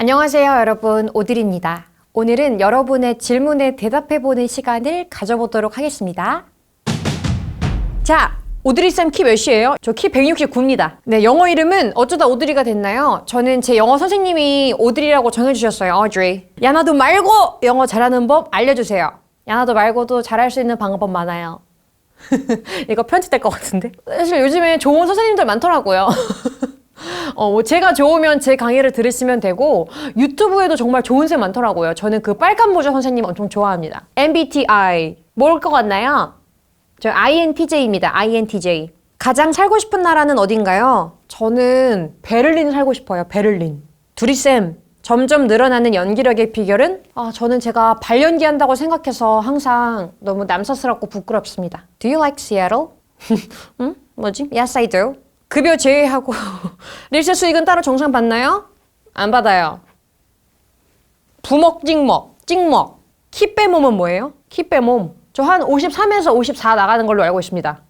안녕하세요, 여러분. 오드리입니다. 오늘은 여러분의 질문에 대답해보는 시간을 가져보도록 하겠습니다. 자, 오드리쌤 키 몇이에요? 저 키 169입니다. 네, 영어 이름은 어쩌다 오드리가 됐나요? 저는 제 영어 선생님이 오드리라고 정해주셨어요, 어드리. 야나도 말고 영어 잘하는 법 알려주세요. 야나도 말고도 잘할 수 있는 방법 많아요. 이거 편집될 것 같은데? 사실 요즘에 좋은 선생님들 많더라고요. 어, 뭐 제가 좋으면 제 강의를 들으시면 되고 유튜브에도 정말 좋은 쌤 많더라고요. 저는 그 빨간 모자 선생님 엄청 좋아합니다. MBTI 뭘 것 같나요? 저 INTJ입니다. INTJ. 가장 살고 싶은 나라는 어딘가요? 저는 베를린 살고 싶어요. 베를린. 두리쌤, 점점 늘어나는 연기력의 비결은? 아, 저는 제가 발연기 한다고 생각해서 항상 너무 남사스럽고 부끄럽습니다. Do you like Seattle? 응? 뭐지? Yes, I do. 급여 제외하고 일세 수익은 따로 정상 받나요? 안 받아요. 부먹 찍먹 찍먹 키 빼몸은 뭐예요? 키 빼몸 저 한 53에서 54 나가는 걸로 알고 있습니다.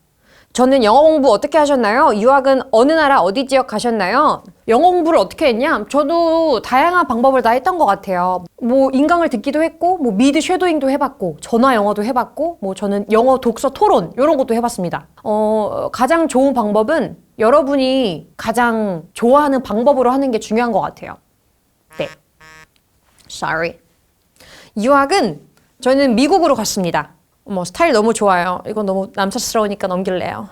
저는 영어 공부 어떻게 하셨나요? 유학은 어느 나라 어디 지역 가셨나요? 영어 공부를 어떻게 했냐? 저도 다양한 방법을 다 했던 것 같아요. 뭐 인강을 듣기도 했고, 뭐 미드 쉐도잉도 해봤고, 전화 영어도 해봤고, 뭐 저는 영어 독서 토론 이런 것도 해봤습니다. 어 가장 좋은 방법은 여러분이 가장 좋아하는 방법으로 하는 게 중요한 것 같아요. 네. Sorry. 유학은 저는 미국으로 갔습니다. 어머, 스타일 너무 좋아요. 이건 너무 남사스러우니까 넘길래요.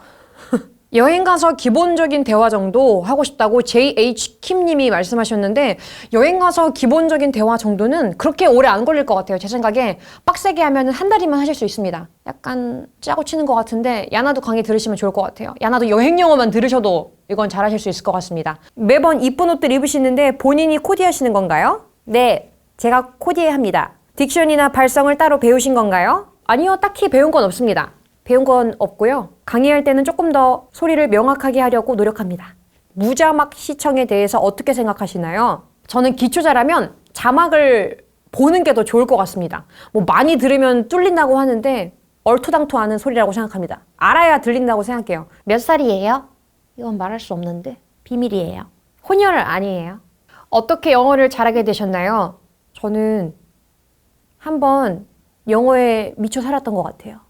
여행 가서 기본적인 대화 정도 하고 싶다고 JH 킴님이 말씀하셨는데 여행 가서 기본적인 대화 정도는 그렇게 오래 안 걸릴 것 같아요. 제 생각에 빡세게 하면 한 달이면 하실 수 있습니다. 약간 짜고 치는 것 같은데 야나도 강의 들으시면 좋을 것 같아요. 야나도 여행 영어만 들으셔도 이건 잘하실 수 있을 것 같습니다. 매번 이쁜 옷들 입으시는데 본인이 코디하시는 건가요? 네, 제가 코디합니다. 딕션이나 발성을 따로 배우신 건가요? 아니요, 딱히 배운 건 없습니다. 배운 건 없고요. 강의할 때는 조금 더 소리를 명확하게 하려고 노력합니다. 무자막 시청에 대해서 어떻게 생각하시나요? 저는 기초 자라면 자막을 보는 게 더 좋을 것 같습니다. 뭐 많이 들으면 뚫린다고 하는데 얼토당토하는 소리라고 생각합니다. 알아야 들린다고 생각해요. 몇 살이에요? 이건 말할 수 없는데 비밀이에요. 혼혈 아니에요. 어떻게 영어를 잘하게 되셨나요? 저는 한번 영어에 미쳐 살았던 것 같아요.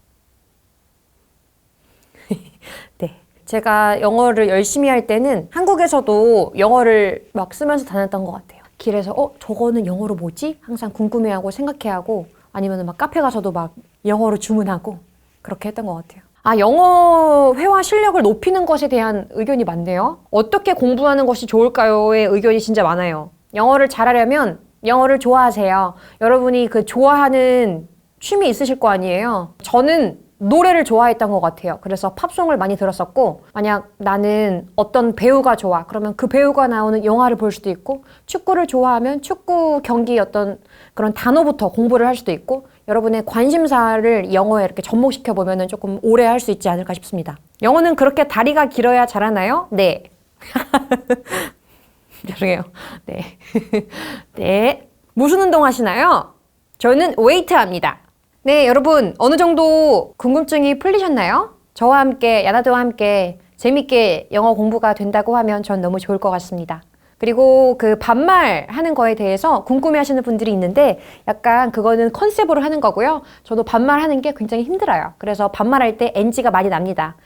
네. 제가 영어를 열심히 할 때는 한국에서도 영어를 막 쓰면서 다녔던 것 같아요. 길에서 어 저거는 영어로 뭐지? 항상 궁금해하고 생각해하고 아니면 막 카페 가서도 막 영어로 주문하고 그렇게 했던 것 같아요. 아 영어 회화 실력을 높이는 것에 대한 의견이 많네요. 어떻게 공부하는 것이 좋을까요?의 의견이 진짜 많아요. 영어를 잘하려면 영어를 좋아하세요. 여러분이 그 좋아하는 취미 있으실 거 아니에요. 저는 노래를 좋아했던 것 같아요. 그래서 팝송을 많이 들었었고, 만약 나는 어떤 배우가 좋아. 그러면 그 배우가 나오는 영화를 볼 수도 있고, 축구를 좋아하면 축구 경기 어떤 그런 단어부터 공부를 할 수도 있고, 여러분의 관심사를 영어에 이렇게 접목시켜 보면은 조금 오래 할 수 있지 않을까 싶습니다. 영어는 그렇게 다리가 길어야 잘하나요? 네. 죄송해요. 네. 네. 무슨 운동 하시나요? 저는 웨이트 합니다. 네, 여러분, 어느 정도 궁금증이 풀리셨나요? 저와 함께, 야나도와 함께 재밌게 영어 공부가 된다고 하면 전 너무 좋을 것 같습니다. 그리고 그 반말 하는 거에 대해서 궁금해 하시는 분들이 있는데 약간 그거는 컨셉으로 하는 거고요. 저도 반말 하는 게 굉장히 힘들어요. 그래서 반말할 때 NG가 많이 납니다.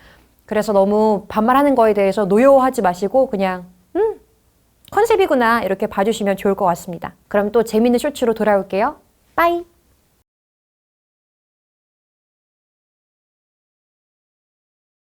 그래서 너무 반말하는 거에 대해서 노여워하지 마시고 그냥, 음, 컨셉이구나. 이렇게 봐주시면 좋을 것 같습니다. 그럼 또 재밌는 쇼츠로 돌아올게요. 빠이!